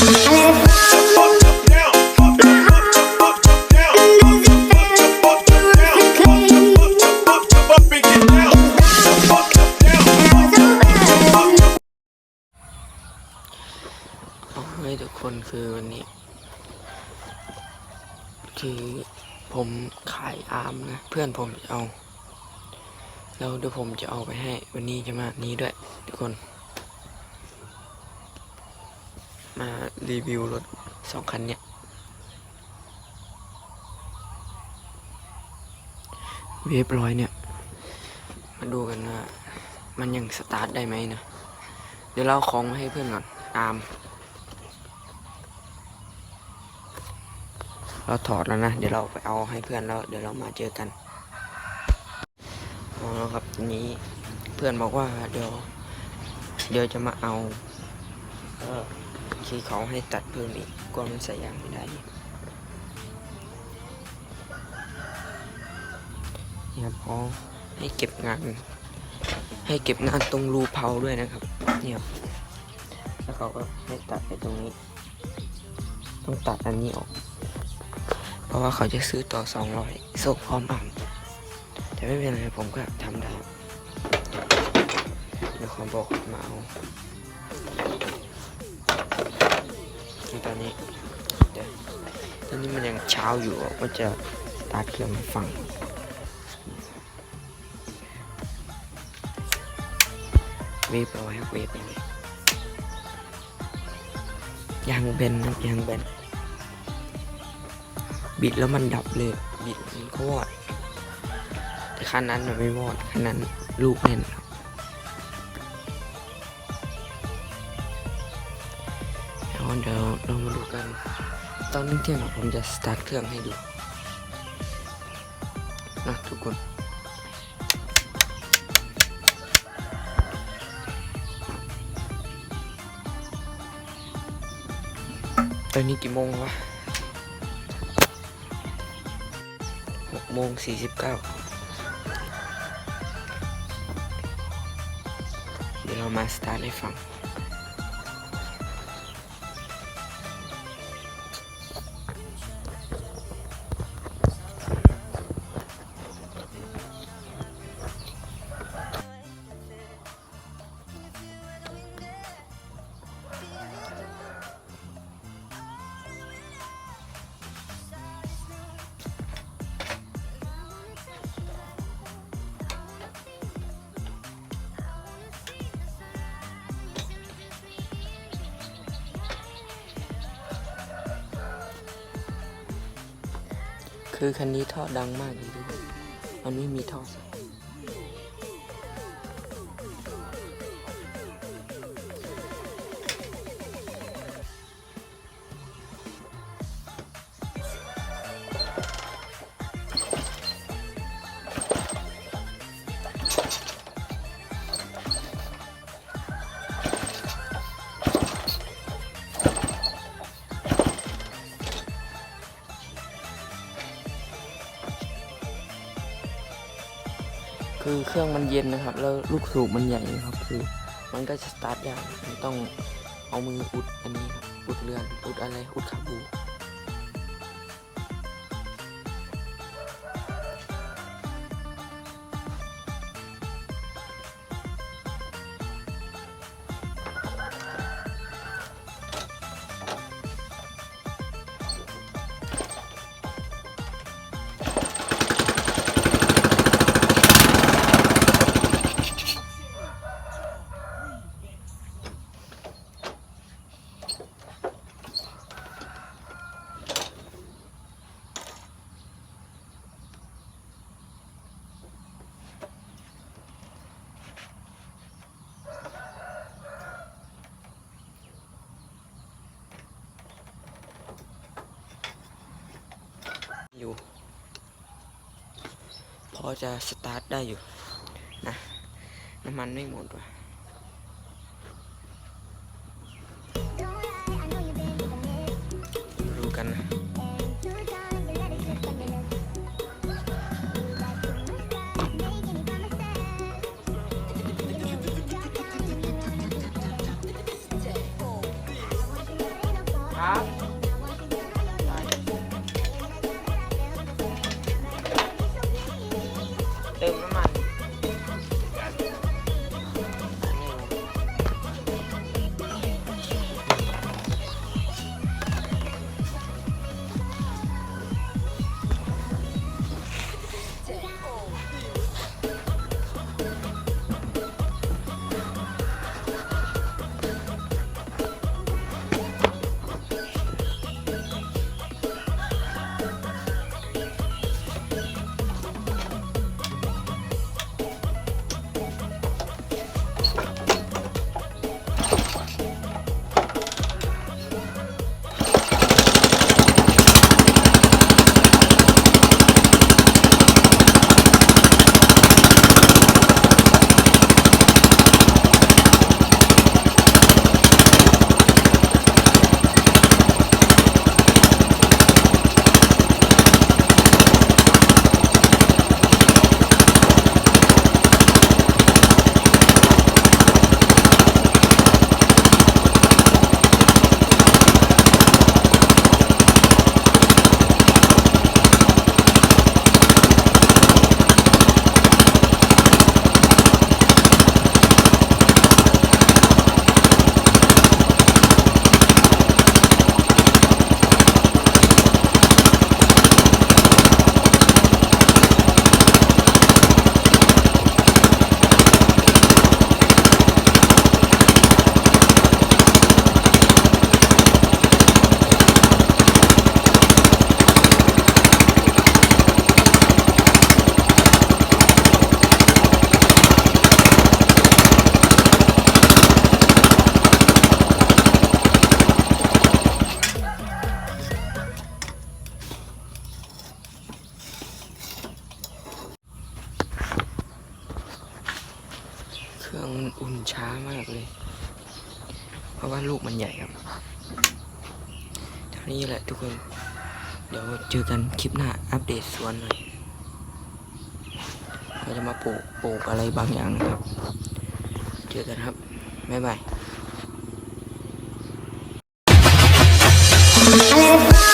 เอาให้ทุกคนคือวันนี้ คือผมขายอาร์มนะ เพื่อนผมจะเอา แล้วเดี๋ยวผมจะเอาไปให้ วันนี้จะมานี้ด้วย ทุกคน มารีวิวรถสองคันเนี้ยเวฟร้อยเนี่ย มาดูกันว่า มันยังสตาร์ทได้ไหมนะ เดี๋ยวเราของมาให้เพื่อนก่อนอาม เราถอดแล้วนะ เดี๋ยวเราไปเอาให้เพื่อนแล้ว เดี๋ยวเรามาเจอกันเอาแล้วครับทีนี้เพื่อนบอกว่าเดี๋ยว เดี๋ยวจะมาเอา เออ ที่เขาให้ตัดเพิ่มอีกกลัวมันใส่ยางไม่ได้นี่ครับอ๋อให้เก็บงาน ให้เก็บงานตรงรูเผาด้วยนะครับเนี่ยครับแล้วเขาก็ให้ตัดไปตรงนี้ ต้องตัดอันนี้ออก เพราะว่าเขาจะซื้อต่อ 200ส่พร้อมอ่านแต่ไม่เป็นไรผมก็ทำได้เดี๋ยวเขาบอกมาเอา ตอนนี้ตอนนี้มันยังเช้าอยู่ก็จะตาเครื่องให้ฟังเวฟเอาไว้เวฟเอาไว้ยางเบนครับยางเบนบิดแล้วมันดับเลยบิดมันก็วอดแต่คันนั้นมันไม่วอดคันนั้นลูกแน่นครับ แล้วเดี๋ยวเรามาดูกัน ตอนนี้เที่ยงผมจะสตาร์ทเครื่องให้ดูนะทุกคนตอนนี้กี่โมงวะหกโมงสี่สิบเก้าเดี๋ยวเรามาสตาร์ทให้ฟัง คือคันนี้ท่อดังมากเลยทุกคนมันไม่มีท่อใส่ คือเครื่องมันเย็นนะครับ แล้วลูกสูบมันใหญ่นะครับ คือมันก็จะสตาร์ทยากต้องเอามืออุดอันนี้ครับอุดเรือนอุดอะไรอุดขาบู พอจะสตาร์ทได้อยู่นะน้ำมันไม่หมดว่ะ อุ่นช้ามากเลย เพราะว่าลูกมันใหญ่ครับเท่านี้แหละทุกคน เดี๋ยวเจอกันคลิปหน้าอัปเดตสวนหน่อยเราจะมาปลูกปลูกอะไรบางอย่างนะครับ เจอกันครับ บ๊ายบาย I let it